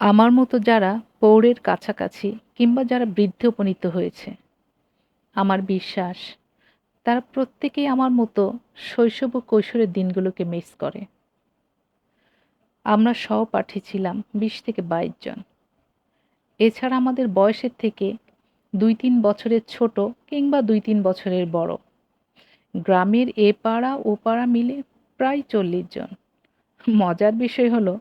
আমার মতো যারা পৌরের কাছাকাছি কিংবা যারা বৃদ্ধে উপনীত হয়েছে, আমার বিশ্বাস তারা প্রত্যেকেই আমার মতো শৈশব ও কৈশোরের দিনগুলোকে মিস করে। আমরা সহপাঠী ছিলাম বিশ থেকে বাইশ জন। এছাড়া আমাদের বয়সের থেকে দুই তিন বছরের ছোট কিংবা দুই তিন বছরের বড়। গ্রামের এ পাড়া ও পাড়া মিলে প্রায় চল্লিশ জন। মজার বিষয় হলো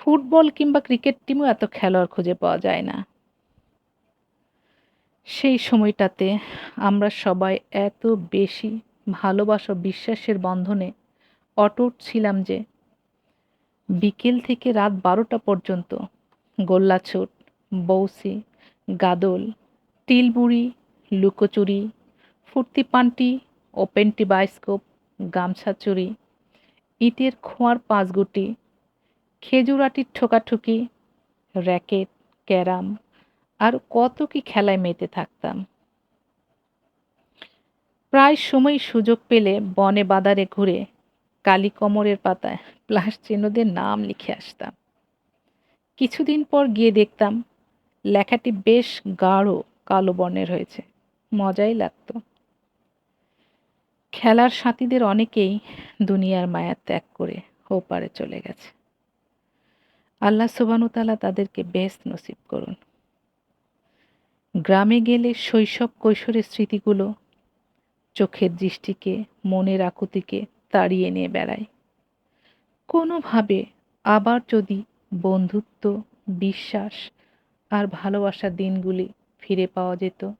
ফুটবল কিংবা ক্রিকেট টিমও এত খেলোয়াড় খুঁজে পাওয়া যায় না। সেই সময়টাতে আমরা সবাই এত বেশি ভালোবাসা বিশ্বাসের বন্ধনে অটুট ছিলাম যে বিকেল থেকে রাত বারোটা পর্যন্ত গোল্লাছুট বৌসি গাদল টিলবুড়ি লুকোচুরি ফুর্তি পান্টি ওপেনটি বায়োস্কোপ গামছা চুরি ইটের খোঁয়ার পাঁচগুটি খেজুরাটির ঠোকাঠুকি, র্যাকেট, ক্যারাম, আর কত কি খেলায় মেতে থাকতাম। প্রায় সময় সুযোগ পেলে বনে বাদারে ঘুরে কালী কমরের পাতায় প্লাস চিহ্নদের নাম লিখে আসতাম। কিছুদিন পর গিয়ে দেখতাম লেখাটি বেশ গাঢ় কালো বর্ণের হয়েছে। মজাই লাগতো। খেলার সাথীদের অনেকেই দুনিয়ার মায়া ত্যাগ করে ওপারে চলে গেছে। আল্লাহ সুবানুতালা তাদেরকে বেশ নসিব করুন। গ্রামে গেলে শৈশব কৈশোরের স্মৃতিগুলো চোখের দৃষ্টিকে, মনের আকুতিকে তাড়িয়ে নিয়ে বেড়ায়। কোনোভাবে আবার যদি বন্ধুত্ব, বিশ্বাস আর ভালোবাসার দিনগুলি ফিরে পাওয়া যেত।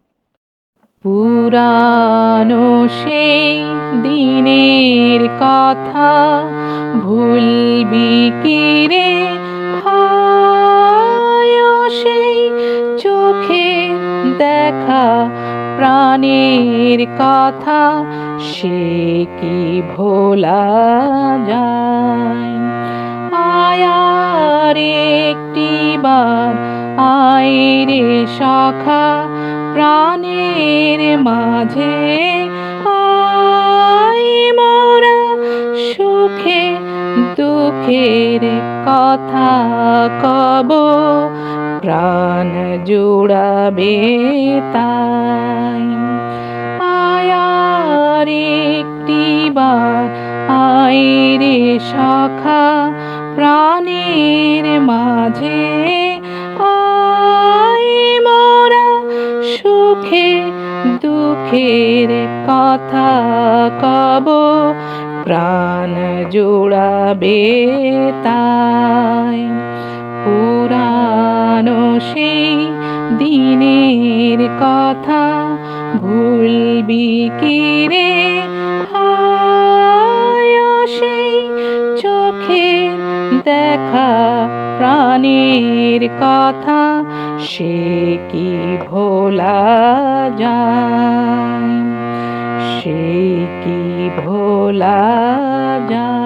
পুরানো সেই দিনের কথা ভুলবি দেখা প্রাণীর কথা সে কি ভোলা যায়? আয়ার একটি বার আয় শাখা প্রাণের মাঝে দুঃখের কথা কব, প্রাণ জোড়াবে তাই। আয়ার একটি বার আই রে শাখা প্রাণের মাঝে সুখে, দুঃখের কথা কব প্রাণ জোড়াবে তাই। পুরানো সেই দিনের কথা ভুলবি কি রে? সেই চোখে দেখা প্রাণের কথা, সে কি ভোলা যায়? সে কি ভোলা যায়?